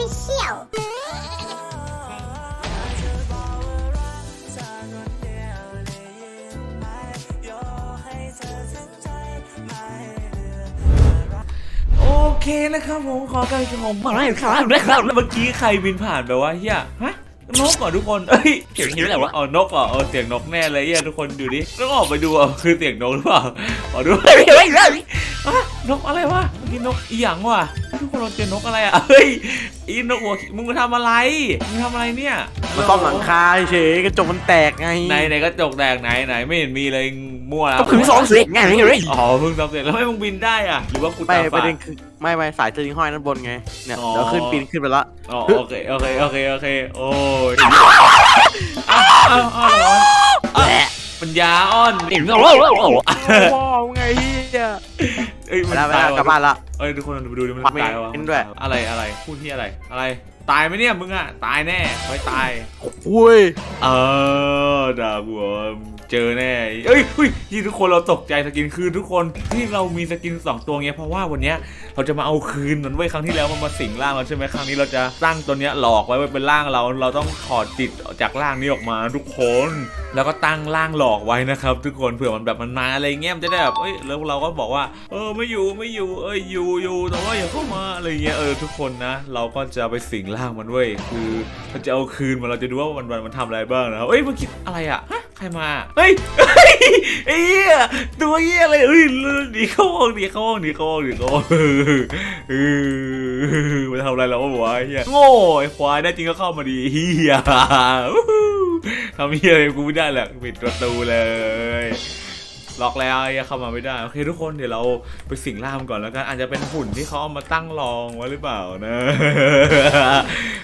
Official โอเคนะครับผมขอการชมมาเลยครับนะครับแล้วเมื่อกี้ใครบินผ่านไปวะเฮียฮะนกเหรอทุกคนเอ้ยเสียงนี้อะไรวะอ๋อนกเหรอเออเสียงนกแน่เลยเฮียทุกคนดูดิต้องออกไปดูอะคือเสียงนกหรือเปล่าขอดูเฮ้ยเฮ้ยเฮ้ยอะนกอะไรวะเมื่อกี้นกอีหยังวะ ทุกคนเราเจอนกอะไรอะเฮ้ยอีนกหัวมึงมาทำอะไรมึงทำอะไรเนี่ยมันซ่อมหลังคาเฉยกระจกมันแตกไงไหนไหนกระจกแดงไหนไหนไม่เห็นมีเลยมั่วแล้วก็เพิ่งซ่อมเสร็จไงเลยอ๋อเพิ่งทำเสร็จแล้วไม่มึงบินได้อะหรือว่ากูไม่ตาปฝาระดเด็นคือไม่ไม่สายสลิงห้อยนั่นบนไงเนี่ยอ๋อเดี๋ยวขึ้นปีนขึ้นไปละอ๋อโอเคโอเคโอเคโอเคโอ้ยอ้าวอ้าว อ้าวเหรออ้าวปัญญาอ่อนเอ้ยว้าวไงเฮียเอ้ยไปมันแล้วไปตายแล้วกลับว่ะบ้านละ เอ้ยทุกคนดูดูดิมันปักตายวะเห็นด้วย อะไรอะไรพูดที่อะไรอะไร ตายไหมเนี่ยมึงอะตายแน่ไว้ตาย อุ้ยเออด่าบัวเจอแน่เอ้ยเฮ้ยที่ทุกคนเราตกใจสกินคืนทุกคนที่เรามีสกินสองตัวเงี้ยเพราะว่าวันเนี้ยเราจะมาเอาคืนมันไว้ยครั้งที่แล้วมันมาสิงร่างเราใช่ไหมครั้งนี้เราจะสร้างตัวเนี้ยหลอกไว้ไว้เป็นร่างเราเราต้องถอดจิตจากร่างนี้ออกมาทุกคน แล้วก็ตั้งร่างหลอกไว้นะครับ ทุกคนเผื่อมันแบบมันมาอะไรเงี้ยมันจะได้แบบเอ้ยแล้วเราก็บอกว่า เออไม่อยู่ไม่อยู่เอ้ยอยู่อยู่แต่ว่าอย่าเข้ามาอะไรเงี้ยเออทุกคนนะ เราก็จะไปสิงร่างมันเว้ยคือมันจะเอาคืนมันเราจะดูว่าวันวันมันทำอะไรบ้างนะครับเอ้ยมันคิดอะไรอะฮะใครมาเฮ้ยเฮ้ยไอ้เหี้ยตัวเหี้ยอะไรเอ้ยหนีเข้าห้องหนีเข้าห้องหนีเข้าห้องหนีเข้าห้องเออเออมันทำอะไรเราวะไอ้เหี้ยโง่ไอ้ควายได้จริงก็เข้ามาดีเหี้ย ทำเหี้ยอะไรกูไม่ได้แหละปิดประตูเลย ล็อกแล้วยังเข้ามาไม่ได้ โอเคทุกคนเดี๋ยวเราไปสิงร่ามก่อนแล้วกันอาจจะเป็นหุ่นที่เขาเอามาตั้งรองไว้หรือเปล่านะ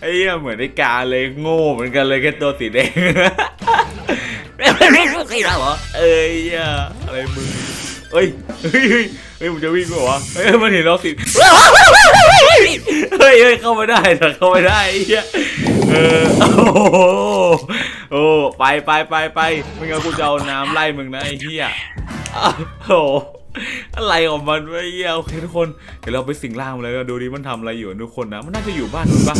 ไอ้เหี้ยเหมือนไอ้กาเลยโง่เหมือนกันเลยแค่ตัวสีแดงเหรอเอ้ยเหี้ยอะไรมึงเอ้ยเฮ้ยเฮ้ยเฮ้ยมึงจะวิ่งกูเหรอเฮ้ยมันเห็นเราสิเฮ้ยเฮ้ยเข้าไมาได้แต่เข้าไม่ได้ไอ้เหี้ยเออโอ้ โอ้ไปไปไปไปไม่งั้นกูจะเอาน้ำไล่มึงนะไอ้เหี้ยโอ้โหอะไรของมันวะไอ้เหี้ยโอเคทุกคนเดี๋ยวเราไปสิงร่างมันเลยดูดิมันทำอะไรอยู่ทุกคนนะมันน่าจะอยู่บ้านนู้นปะ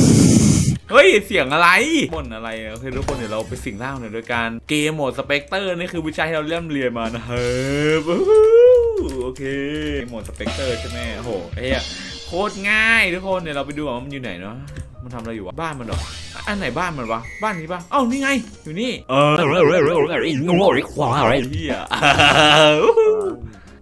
เฮ้ย เสียงอะไรบ่นอะไรโอเคทุกคนเดี๋ยวเราไปสิงร่างหน่อยโดยการเกมโหมดสเปกเตอร์นี่คือวิชาที่เราเริ่มเรียนมานะเฮ้ยโอเคโหมดสเปกเตอร์ใช่ไหมโอ้โหไอ้เหี้ยโคตรง่ายทุกคนเดี๋ยวเราไปดูว่ามันอยู่ไหนเนาะ มันทำอะไรอยู่วะ บ้านมันเหรอ อันไหนบ้านมันวะ บ้านนี้ปะเอ้านี่ไง อยู่นี่ เออเร็วๆเร็วๆไอ้นี่งงอะไรควายอะไรเฮีย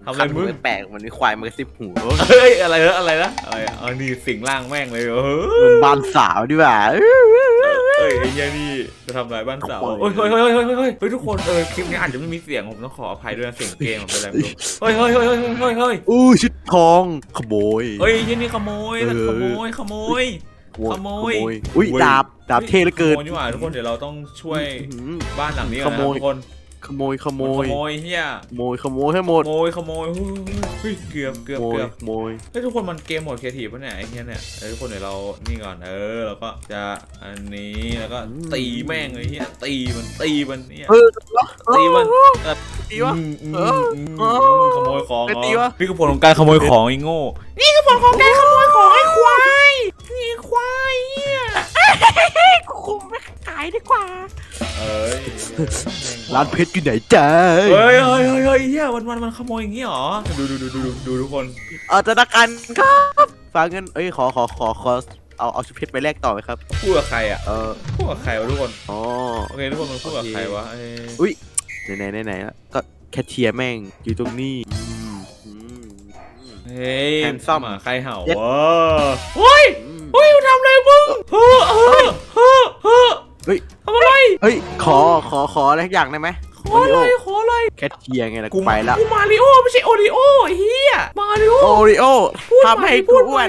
ทำอะไรมึงแปลกมันมีควายมันกระซิบหูเฮ้ยอะไรนะอะไรนะอะไรอ๋อนี่สิงร่างแม่งเลยเอเหมือนบ้านสาวดีกว่าเฮ้ยไอ้ยนี่จะทำลายบ้านสาวเฮ้ยเฮ้ยเฮ้ยเฮ้ยเฮ้ยเฮ้ยทุกคนเออคลิปนี้อาจจะไม่มีเสียงผมต้องขออภัยด้วยนะเสียงเกมมันเป็นอะไรไม่รู้เฮ้ยเฮ้ยเฮ้ยเฮ้ยเฮ้ยเฮ้ยอู้ชุดทองขโมยเฮ้ยยี่นี่ขโมยขโมยขโมย ขโมย อุ้ยเว้ยดาบดาบเท่เหลือเกินขโมยนี่หว่าทุกคนเดี๋ยวเราต้องช่วยอื้อหือบ้านหลังนี้ก่อนขนะโมยทุกคนขโมยขโมขยโมยเฮียขโมยขโมยให้หมขดโมยขโมยเฮ้ยเกือบเกือบขโมยเกือบขโมยเฮ้ยทุกคนมันเกมโหมดครีเอทีฟปะเนี่ยไอ้เนี้ยเนี่ยเอ้ยทุกคนเดี๋ยวเรานี่ก่อนเออแล้วก็จะอันนี้แล้วก็ตีแม่งเลยเฮียตีมันตีมันเนี่ยเออตีมันตีวะอืมอืมเอออืมเออขโมยของไปตีวะนี่คือผลของการขโมยของไอ้โง่นี่คือผลของการขโมยของไอ้ควายนี่ ควายเฮียคุมไม่ขายดีกว่า เอ้ยร้านเพชรอยู่ไหนจ้าเฮ้ยเฮ้ยเฮ้ยเฮ้ยเฮียวันวันๆมันขโมยอย่างงี้เหรอ ดูดูดูดูดูดูทุกคน เอาธนาคารครับฝากเงินเอ้ยขอขอขอขอเอาเอาชุดเพชรไปแลกต่อไหมครับ พูดกับใครอะ เออพูดกับใครวะทุกคน อ๋อโอเคทุกคนมันพูดกับโอเคใครวะเอ้ยอุ้ยไหนไหนไหนไหนอะก็แคทเชียร์แม่งอยู่ตรงนี้อืมอืมอืมเฮ้ย Handsome หมาใครเห่าเย็ดวะเฮ้ย อืม เฮ้ยมันทำอะไรมึงเฮ้อเฮ้อเฮ้อเฮ้อเฮ้ย ทำอะไรเฮ้ย ขอ ขอ ขออะไรสักอย่างได้ไหมขออะไรขออะไรแคทเชียร์ไงล่ะกูไปละกูมาริโอไม่ใช่โอริโอไอ้เฮียมาริโอโอริโอพูดทำให้พูกูดอ้วน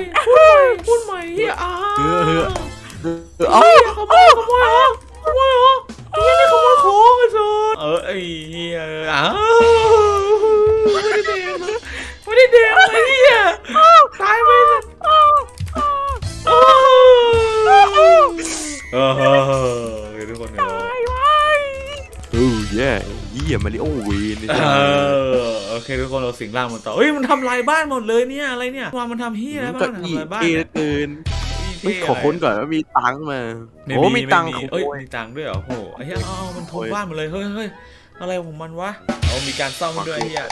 พูดใหม่เฮียอ่าเออเออเฮ้เอ้ายขโมยขโมยเหรอขโมยเหรอไอ้เฮียนี่ขโมยของไอ้สัสเออไอ้เฮียอ้าวไม่ได้เด็กนะไม่ได้เด็กไอ้เฮียตายไปสัสเเออทุกคนเดี๋ยวโอ้ยเยี่ยมาริโอเวนนี่เออโอเคทุกคนเราสิงร่างมันต่อเฮ้ยมันทำลายบ้านหมดเลยเนี่ยอะไรเนี่ยมันมันทำเฮียอะไรบ้างทำลายบ้านเอเกินไม่ขอค้นก่อนว่ามีตังค์มาโอ้มีตังค์ขเอ้ยมีตังค์ด้วยเหรอโอ้โหไอ้เหี้ยเอามันทุบบ้านหมดเลยเฮ้ยเฮ้ย อะไรของมันวะเอามีการซ่อมมันด้วยไอ้เหี้ย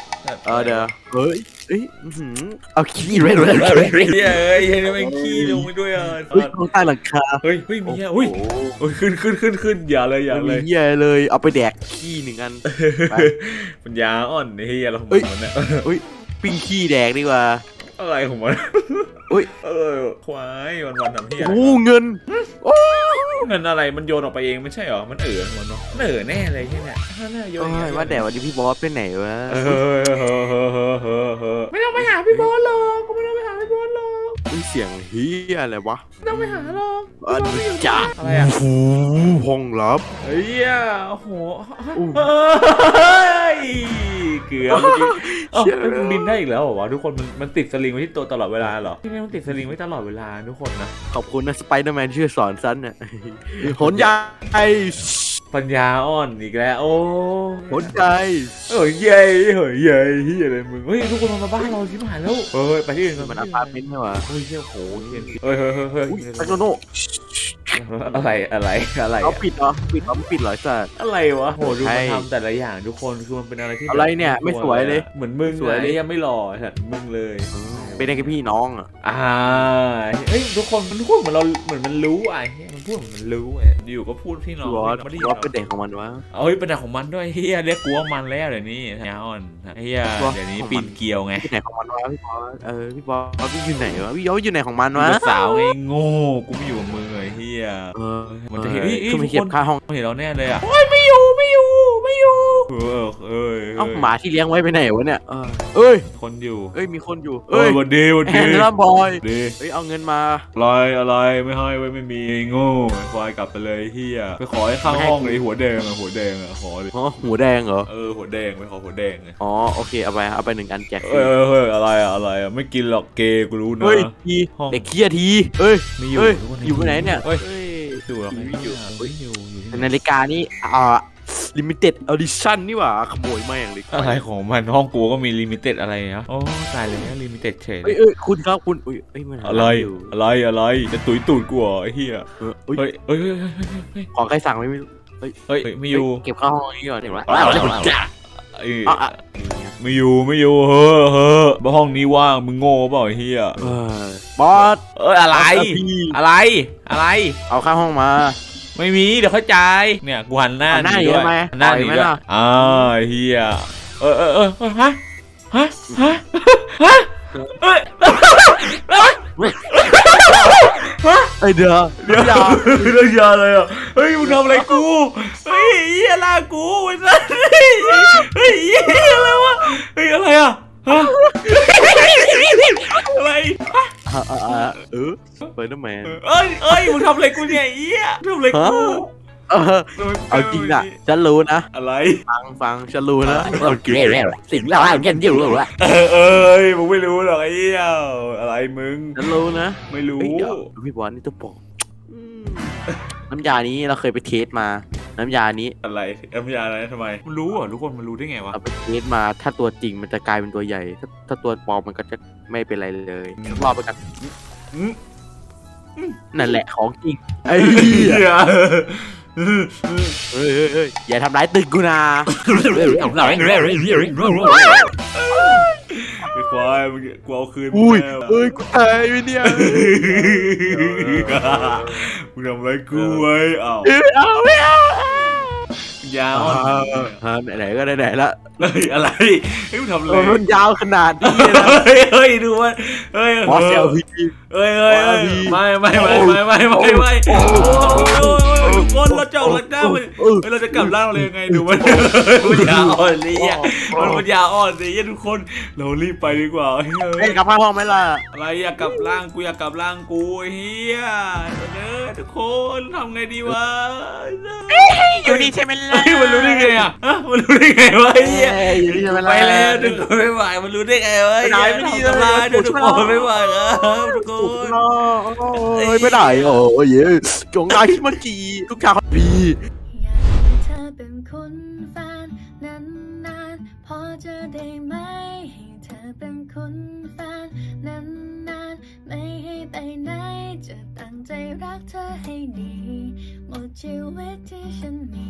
เออเดี๋ยวเฮ้ยเอ้ยอื้อหือเอาขี้เร็วเร็วเฮ้เร็ยวเฮ้ยเฮ้ยเฮ้ยแม่งขี้ลงไปด้วยอะเฮ้ยข้างใต้หลังคาเฮ้ยเฮ้ยมีเหี้ยอุ้ยโอ้โหโอ้ยขึ้นขึ้นขึ้นขึ้นอย่าเลยอย่าไม่เลมียเหี้ยเลยเอาไปแดกขี้หนึ่งอัน ไป ปัญญาอ่อนไอ้เหี้ยเราของเอ้ยมันเนี่ยปิ้งขี้แดกดีกว่าอะไรของมัน อุ๊ยเออควายวันวันๆทำเหี้ยโอ้เงินเงินอะไรมันโยนออกไปเองไม่ใช่เหรอ มันเอ๋อของมันเนาะมันเอ๋อแน่เลยใช่ไหมน่าโยนโอ้อย่างเงี้ยว่าแต่วันนี้พี่บอสไปไหนวะเออเฮ้ยเฮ้ยเฮ้ยเฮ้ยเฮ้ยเฮ้ยไม่ต้องไปหาพี่บอลหรอก เสียงเฮียอะไรวะไม่ต้องไปหาหรอกอันจ้าอะไรอะโอ้โหห้องลับเฮ้ยโอ้โหอู้เฮ้ยเกือบเมื่อกี้เอ้าเชี่ยมันบินได้อีกแล้วเหรอวะทุกคนมันมันติดสลิงไว้ที่ตัวตลอดเวลาเหรอที่นี่มันติดสลิงไว้ตลอดเวลาทุกคนนะขอบคุณนะสไปเดอร์แมนช่วยสอนซันน่ะหนใหญ่ ปัญญาอ่อนอีกแล้ว โอ้หนใหญ่เฮ้ยเย้เฮ้ยเย้เฮียอะไรมึงเฮ้ยทุกคนมาบ้านเราชิบหายแล้วเฮ้ยไปที่อื่นกัมันอพาร์ตเมนต์ใช่ปะเฮ้ยเชี่ยโหเฮ้ยเฮ้ยเฮ้ยเฮ้ยเฮ้ยอุ้ยแมคโดนัลด์อะไรอะไรอะไรเอาปิดเหรอปิดเหรอไม่ปิดเหรอไอ้สัสอะไรวะโหดูใช่มันทำแต่ละอย่างทุกคนคือมันเป็นอะไรที่แบบอะไรเนี่ยไม่สวยเลยเหมือนมึงสวยเลยอะยังไม่หล่อสัตว์มึงเลย เป็นได้แค่พี่น้องอะอ่าเฮ้ยทุกคนมันพูดเหมือนเราเหมือนมันรู้อะเฮ้ยมันพูดเหมือนมันรู้อะอยู่ก็พูดพี่น้องพี่บอสไม่ได้พี่บอสเป็นเด็กของมันวะเอ้ยเป็นแต่ของมันด้วยเฮียเรียกกูว่ามันแล้วเดี๋ยวนี้ยาอ่อนเฮียว่าเดี๋ยวนี้ของมันปีนเกลียวไงที่ไหนของมันวะพี่บอสเออพี่บอสพี่อยู่ไหนวะพี่บอสอยู่ไหนของมันวะลูกสาวไงโง่กูไม่อยู่กับมึงเลยเฮียเออมันจะเห็นเฮ้ยเฮ้ยคือไม่ทุกคนเก็บค่าห้องเห็นเราแน่เลยอะโอ้ยไม่อยู่ไม่อยู่ไม่ อยู่เออเอ้ยเอ้าหมาที่เลี้ยงไว้ไปไหนวะเนี่ยเออเอ้ยคนอยู่เอ้ยมีคนอยู่เอ้ยวันดีวันแอดีนด์ลบอยดีเอ้ยเอาเงินมาอะไรอะไรไม่ให้ไว้ยไม่มีโง่ควายกลับไปเลยเฮียไปขอให้ข้างห้องเลยหัวแดงอะหัวแดงอะขอเลยอ๋อหูแดงเหรอเออหัวแดงไปขอหัวแดงเลยอ๋อโอเคเอาไปเอาไปหนึ่งอันแจกฟเอ้รียเฮ้ยเฮ้ยอะไรอะอะไรอะไม่กินหรอกเกย์กูรู้นะ เฮ้ยทีห้อง เด็กเคียทีเอ้ยไม่อยู่เอ้ยทุกคนอยู่ไหนเนี่ยเฮ้ยเอ้ย อยู่หรอกไม่ไม่ออยู่ยู่ไม่อยู่อยู่ที่ไหนนาฬิกานี่อ่า ลิมิเต็ดออดิชั่นนี่หว่าขโมยแม่งเลยอะไรของมันห้องกูก็มีลิมิเต็ดอะไรนะโอ้ตายเลยลิมิเต็ดเฉยเลเอ้ยยเอ้ยคุณครับคุณอุ้ยเอ้ยมันหาอะไรยู่อะไรอะไรจะตุยตูดกูเหรอไอ้เหี้ยเออเอ้ยเฮ้ยเฮ้ยเฮ้ยเฮ้ยเฮ้ยของใครสั่งไว้ไม่รู้เฮ้ยเฮ้ยไม่อยู่เก็บเข้าห้องนี้ก่อนเห็นไหมเอ้ยอะอะไม่อยู่ไม่อยู่เฮ้อเฮ้อห้องนี้ว่างมึงโง่เปล่าไอ้เหี้ยเออบอสเอ้ยอะไรเอาพี่อะไรอะไรเอาเข้าห้องมา ไม่มีเดี๋ยวเข้าใจายเนี่ยกูหันหน้าหันหน้านีด้วยหนีทำไมหันหน้าหนีปล่อยไหมด้วยล่ะอ่าไอ้เฮียเออเออเออเออฮะฮะฮะฮะเอ้ยไอยเดี๋ยวเดี๋ยวอย่าเรื่องยาเลยอะเฮ้ยมึงทำอะไรกูเฮ้ยเฮียลากกูไอ้สัสเฮ้ยเฮ้ยเฮียอะไรวะเฮ้ยอะไรอะฮะอะไรอะอะอะ เออสไปเดอร์แมนเอ้ยเอ้ยมึงทำอะไรกูเนี่ยไอ้เฮียทำอะไรกูเออเอาจริงอะ ฉันรู้นะ อะไร ฟังฟังฉันรู้นะสิ่งเราเกันอยู่วะเออเอ้ยมึงไม่รู้หรอกไอ้เหี้ยอะไรมึง ฉันรู้นะไม่รู้ เฮ้ยเดี๋ยวพี่บอลนี่ต้องบอกอืมน้ำยานี้เราเคยไปเทสมา น้ำยานี้อะไรน้ำยาอะไรทำไมมันรู้เหรอทุกคนมันรู้ได้ไงวะเราไปเทสมาถ้าตัวจริงมันจะกลายเป็นตัวใหญ่ ถ้าถ้าตัวปลอมมันก็จะไม่เป็นไรเลยรอบไปกันอืมนั่นแหละของจริงไอ้เหี้เหี้ยยเฮ้ยเฮ้ยเฮ้ยอย่าทำร้ายตึกกูนะเราเองเรื่อยเรื่อยไอ้ควายมึงกูเอาคืนอุ้ยแน่ว่ะเอ้ยกูตายไปเนี่ยมึงทำอะไรกูไว้อ้าวเอ้ยเอาไม่เอา ยาวอ่อนอ่าไหนๆก็ไหนๆละเฮ้ยอะไรเฮ้ยมึงทำอะไรเออมันยาวขนาดนี้นะเฮ้ยเฮ้ยดูว่าเฮ้ยบอสเซลพีเฮ้ยเฮ้ยเฮ้ยไม่ไม่ไม่ไม่ไม่ไม่ไม่โอ้ยทุกคนเราจะออกหลังหน้าไปเออเฮ้ยเราจะกลับร่างเลยยังไงดูมันมันยาอ่อนเลยอะมันมันยาอ่อนเลยอะทุกคนเรารีบไปดีกว่าเฮ้เฮ้ยยกลับมาห้องไหมล่ะอะไรอยากกลับร่างกูอยากกลับร่างกูไอ้เฮียเด้อ ทุกคนทำไงดีวะอยู่นี่ใช่ไหมล่ะเฮ้ยมันรู้ได้ไงอะฮะมันรู้ได้ไงวะไอ้เฮียเอ้ย อยู่นี่ใช่ไหมล่ะไปแล้วทุกคนไม่ไหวมันรู้ได้ไงวะไปไหนไม่ดีเลยทำลายด้วยทุกคนไม่ไหวครับทุกคโอ้นโหโอ้ยไม่ได้โอ้ยเย้จงได้ที่มันจีทุกอย่างดี อยากให้เธอเป็นคนแฟน ใจรักเธอให้ดี หมดชีวิตที่ฉันมี